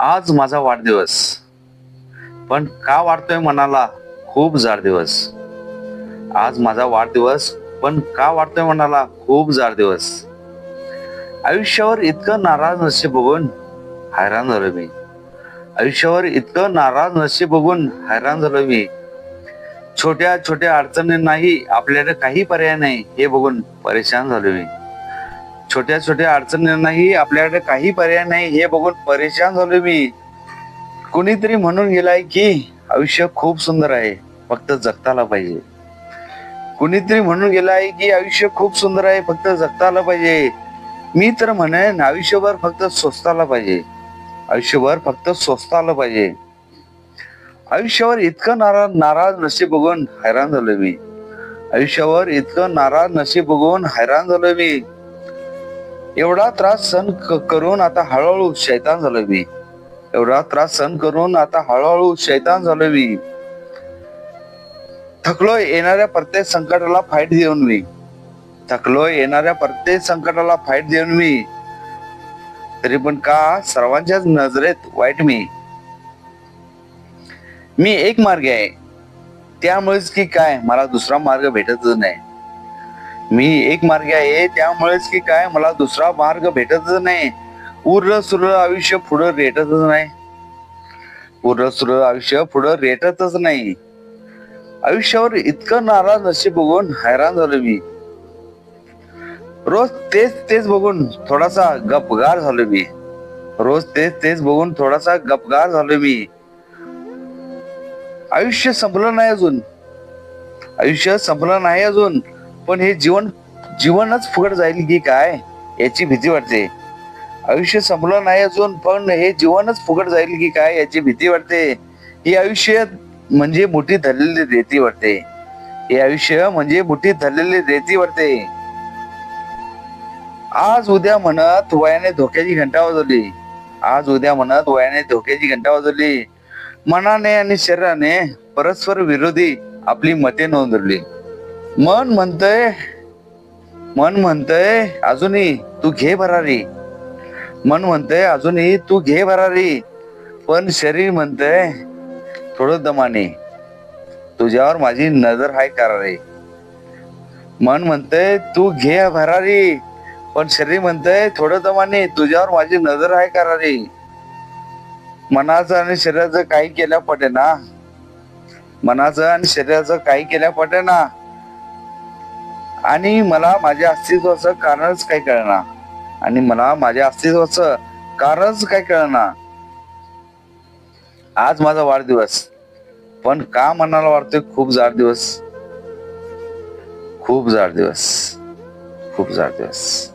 आज माझा वाढदिवस. पण का वाढतोय मनाला? खूप जाड दिवस. आज माझा वाढदिवस पण का वाढतोय मनाला? खूप जाड दिवस. आयुष्यावर इतकं नाराज नसे बघून हैराण झालो मी. आयुष्यावर इतकं नाराज नसे बघून हैराण झालो मी. छोट्या छोट्या अडचणींनाही आपल्याकडे काही पर्याय नाही हे बघून परेशान झालो मी. छोट्या छोट्या अडचणींनाही आपल्याकडे काही पर्याय नाही हे बघून परेशान झालो मी. कुणीतरी म्हणून गेलाय की आयुष्य खूप सुंदर आहे फक्त जगताला पाहिजे. कुणीतरी म्हणून गेलाय की आयुष्य खूप सुंदर आहे फक्त जगता आलं पाहिजे. मी तर म्हणेन आयुष्यभर फक्त स्वस्ताला आलं पाहिजे. आयुष्यभर फक्त स्वस्त आलं पाहिजे. आयुष्यावर इतकं नाराज नाराज नशीब बघून हैराण झालोय मी. आयुष्यावर इतकं नाराज नशीब बघून हैराण झालोय मी. एवढा त्रास सहन क- करून आता हळूहळू शैतान झालो मी. एवढा त्रास सहन करून आता हळूहळू शैतान झालो मी. थकलोय येणाऱ्या प्रत्येक संकटाला फाईट देऊन मी. थकलोय येणाऱ्या प्रत्येक संकटाला फाईट देऊन मी. तरी पण का सर्वांच्याच नजरेत वाईट मी? मी एक मार्ग आहे. त्यामुळेच की काय मला दुसरा मार्ग भेटतच नाही. मी एक मार्ग आहे त्यामुळेच की काय मला दुसरा मार्ग भेटतच नाही. उरलं सुरलं आयुष्य पुढं रेटतच नाही. उरलं सुरलं आयुष्य पुढं रेटतच नाही. आयुष्यावर इतकं नाराज असे बघून हैराण झालो मी. रोज तेच तेच बघून थोडासा गपगार झालो मी. रोज तेच तेच बघून थोडासा गपगार झालो मी. आयुष्य संपलं नाही अजून. आयुष्य संपलं नाही अजून. पण हे जीवन जीवनच फुकट जाईल की काय याची भीती वाटते. आयुष्य संपलं नाही अजून पण हे जीवनच फुकट जाईल की काय याची भीती वाटते. ही आयुष्य म्हणजे मोठी धरलेली रेती वाटते. हे आयुष्य म्हणजे मोठी धरलेली रेती वाटते. आज उद्या म्हणत वयाने धोक्याची घंटा वाजवली. आज उद्या म्हणत वयाने धोक्याची घंटा वाजवली. मनाने आणि शरीराने परस्पर विरोधी आपली मते नोंदवली. मन म्हणतय मन म्हणतय अजूनही तू घे भरारी. मन म्हणतय अजूनही तू घे भरारी. पण शरीर म्हणतय थोडं दमाने. तुझ्यावर माझी नजर हाय करारी. मन म्हणतय तू घे भरारी. पण शरीर म्हणतय थोडं दमाने. तुझ्यावर माझी नजर आहे करारी. मनाचं आणि शरीराचं काही केल्या पटे ना मनाचं आणि शरीराचं काही केल्या पटे ना आणि मला माझ्या अस्तित्वाचं कारणच काय कळणार आणि मला माझ्या अस्तित्वाचं कारणच काय कळणार आज माझा वाढदिवस. पण का मनाला वाढतोय? खूप जाड दिवस. खूप जाड दिवस. खूप जाड दिवस.